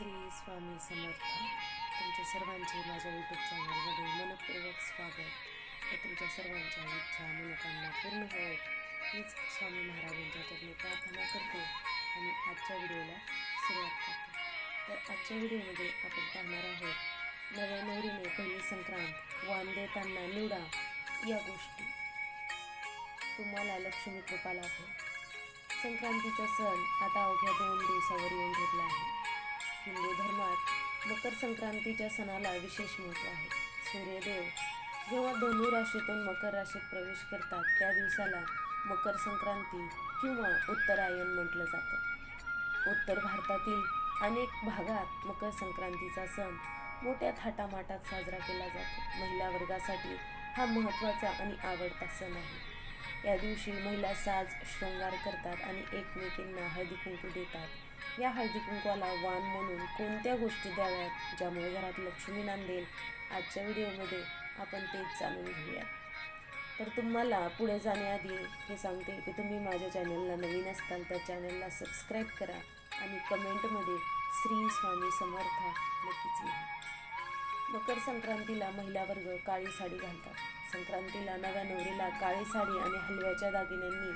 श्री स्वामी समर्थ. तुमच्या सर्वांचे माझ्या यूट्यूब चॅनलमध्ये मनपूर्वक स्वागत. व तुमच्या सर्वांच्या इच्छा मनोकामना पूर्ण होत हीच स्वामी महाराजांच्या चरणी प्रार्थना करते आणि आजच्या व्हिडिओला सुरुवात करते. तर आजच्या व्हिडिओमध्ये आपण पाहणार आहोत नव्या नवरीने पहिली संक्रांत वान देताना निवडा या गोष्टी. तुम्हाला लक्ष्मी कृपा लाभो संक्रांतीचा सण आता अवघ्या दोन दिवसावर येऊन घेतला आहे. मकर संक्रांतीच्या सणाला विशेष महत्त्व आहे. सूर्यदेव जेव्हा धनु राशीतून मकर राशीत प्रवेश करतात त्या दिवसाला मकर संक्रांती किंवा उत्तरायण म्हटलं जातं. उत्तर भारतातील अनेक भागात मकर संक्रांतीचा सण मोठ्या थाटामाटात साजरा केला जातो. महिला वर्गासाठी हा महत्त्वाचा आणि आवडता सण आहे. या दिवशी महिला साज शृंगार करतात आणि एकमेकींना हळदी कुंकू देतात. या हळदी कुंकवाला वाण म्हणून कोणत्या गोष्टी द्याव्यात ज्यामुळे घरात लक्ष्मी नांदेल? आजच्या व्हिडिओमध्ये आपण तेच जाणून घेऊया तर तुम्हाला पुढे जाण्याआधी हे सांगते की तुम्ही माझ्या चॅनलला नवीन असताल तर चॅनलला सबस्क्राईब करा आणि कमेंटमध्ये श्री स्वामी समर्थ नक्कीच लिहा. मकर संक्रांतीला महिला वर्ग काळी साडी घालतात. संक्रांतीला नव्या नवरीला काळी साडी आणि हलव्याच्या दागिन्यांनी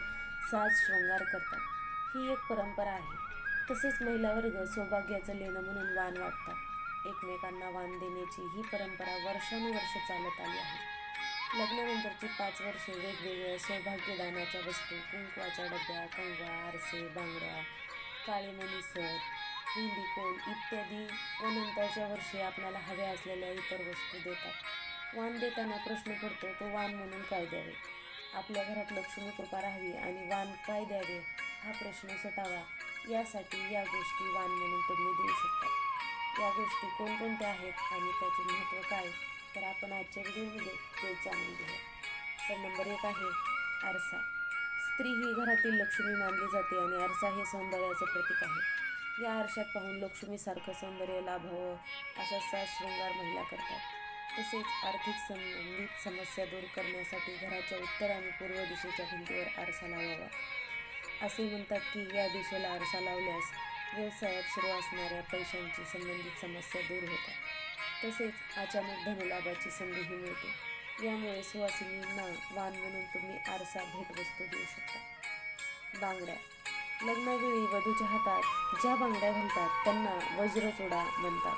साज शृंगार करतात. ही एक परंपरा आहे. तसेच महिला वर्ग सौभाग्याचं लेणं म्हणून वाण वाटतात. एकमेकांना वाण देण्याची ही परंपरा वर्षानुवर्ष चालत आली आहे. लग्नानंतरची पाच वर्षे वेगवेगळ्या सौभाग्यदानाच्या वस्तू कुंकवाच्या डब्या कंगवा आरसे बांगड्या काळे मनीसर कोण इत्यादी व नंतरच्या वर्षी आपल्याला हव्या असलेल्या इतर वस्तू देतात. वाण देताना प्रश्न पडतो तो वाण म्हणून काय द्यावे? आपल्या घरात लक्ष्मी कृपा राहावी आणि वाण काय द्यावे? हा प्रश्न सुटावा. यासाठी या गोष्टी वाण म्हणून तुम्ही देऊ शकता. या गोष्टी कोणकोणत्या आहेत आणि त्याचे महत्त्व काय? तर आपण आजच्या व्हिडिओमध्ये ते जाणून घेऊया. तर नंबर एक आहे आरसा. स्त्री ही घरातील लक्ष्मी मानली जाते आणि आरसा हे सौंदर्याचं प्रतीक आहे. या आरशात पाहून लक्ष्मीसारखं सौंदर्य लाभावं असा साज शृंगार महिला करतात. तसेच आर्थिक संबंधित समस्या दूर करण्यासाठी घराच्या उत्तर आणि पूर्व दिशेच्या भिंतीवर आरसा लावावा. असे म्हणतात की या दिशेला आरसा लावल्यास व्यवसायात सुरू असणाऱ्या पैशांची संबंधित समस्या दूर होतात. तसेच अचानक धनलाभाची संधीही मिळते. यामुळे सुवासिनींना वाण म्हणून तुम्ही आरसा भेटवस्तू देऊ शकता. बांगड्या. लग्नावेळी वधूच्या हातात ज्या बांगड्या घालतात त्यांना वज्रचोडा म्हणतात.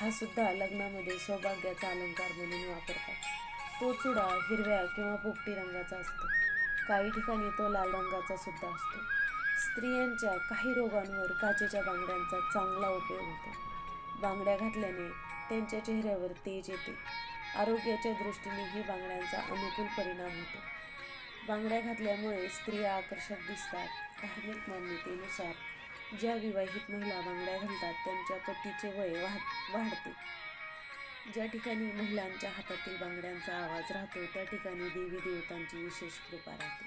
हा सुद्धा लग्नामध्ये सौभाग्याचा अलंकार म्हणून वापरतात. तो चुडा हिरव्या किंवा पोपटी रंगाचा असतो. काही ठिकाणी तो लाल रंगाचा सुद्धा असतो. स्त्रियांच्या काही रोगांवर काचेच्या बांगड्यांचा चांगला उपयोग होतो. बांगड्या घातल्याने त्यांच्या चेहऱ्यावर तेज येते. आरोग्याच्या दृष्टीनेही बांगड्यांचा अनुकूल परिणाम होतो. बांगड्या घातल्यामुळे स्त्रिया आकर्षक दिसतात. धार्मिक मान्यतेनुसार ज्या विवाहित महिला बांगड्या घालतात त्यांच्या पतीचे वय वाढ वाढते. ज्या ठिकाणी महिलांच्या हातातील बांगड्यांचा आवाज राहतो त्या ठिकाणी देवी देवतांची विशेष कृपा राहते.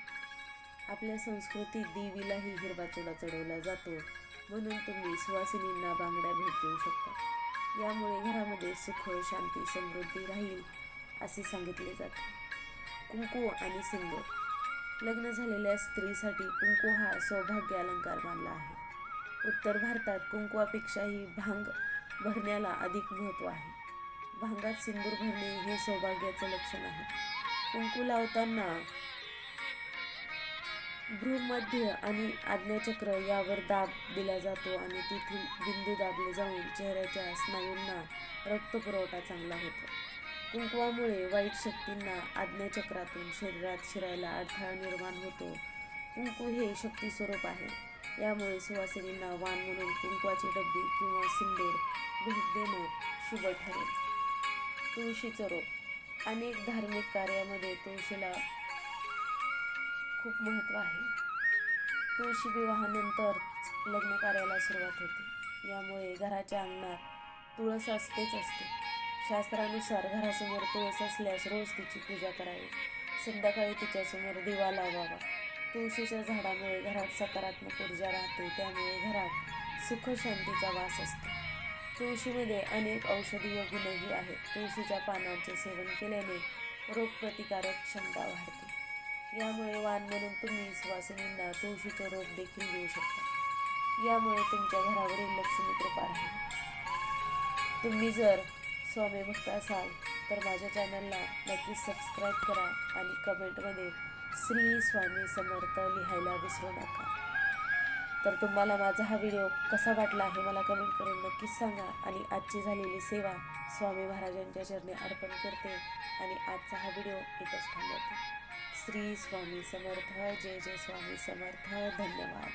आपल्या संस्कृतीत देवीलाही हिरवा चोडा चढवला जातो म्हणून तुम्ही सुवासिनींना बांगड्या भेट देऊ शकता. यामुळे घरामध्ये सुख शांती समृद्धी राहील असे सांगितले जाते. कुंकू आणि सिंदूर लग्न झालेल्या स्त्रीसाठी कुंकू हा सौभाग्य अलंकार मानला आहे. उत्तर भारतात कुंकुवापेक्षाही भांग भरण्याला अधिक महत्त्व आहे. भांगात सिंदूर भरणे हे सौभाग्याचं लक्षण आहे. कुंकू लावताना भ्रूमध्य आणि आज्ञाचक्र यावर दाब दिला जातो आणि तेथील बिंदू दाबले जाऊन चेहऱ्याच्या स्नायूंना रक्तपुरवठा चांगला होतो. कुंकवामुळे वाईट शक्तींना आज्ञाचक्रातून शरीरात शिरायला अडथळा निर्माण होतो. कुंकू हे शक्ती स्वरूप आहे. यामुळे सुवासिनींना वाण म्हणून कुंकवाची डब्बी किंवा सिंदूर भेट देणं शुभ ठरेल. तुळशीचं रोप. अनेक धार्मिक कार्यामध्ये तुळशीला खूप महत्त्व आहे. तुळशी विवाहानंतर लग्न कार्याला सुरुवात होते. यामुळे घराच्या अंगणात तुळस असतेच असते. शास्त्रानुसार घरासमोर तुळस असल्यास रोज तिची पूजा करावी. संध्याकाळी तिच्यासमोर दिवा लावावा. तुळशीच्या झाडामुळे घरात सकारात्मक ऊर्जा राहते. त्यामुळे घरात सुख शांतीचा वास असतो. तुळशीमध्ये अनेक औषधीय गुणही आहेत. तुळशीच्या पानांचे सेवन केल्याने रोगप्रतिकारक क्षमता वाढते. यामुळे वाण म्हणून तुम्ही सुवासिनींना तुळशीचं रोप देखील देऊ शकता. यामुळे तुमच्या घरावरील लक्ष्मी कृपा राहील. तुम्ही जर स्वामी भक्त असाल तर माझ्या चॅनलला नक्कीच सबस्क्राईब करा आणि कमेंटमध्ये श्री स्वामी समर्थ लिहायला विसरू नका. तर तुम्हाला माझा हा व्हिडिओ कसा वाटला हे मला कमेंट करून नक्कीच सांगा. आणि आजची झालेली सेवा स्वामी महाराजांच्या चरणी अर्पण करते. आणि आजचा हा व्हिडिओ इथंच थांबवते. श्री स्वामी समर्थ जय जय स्वामी समर्थ. धन्यवाद.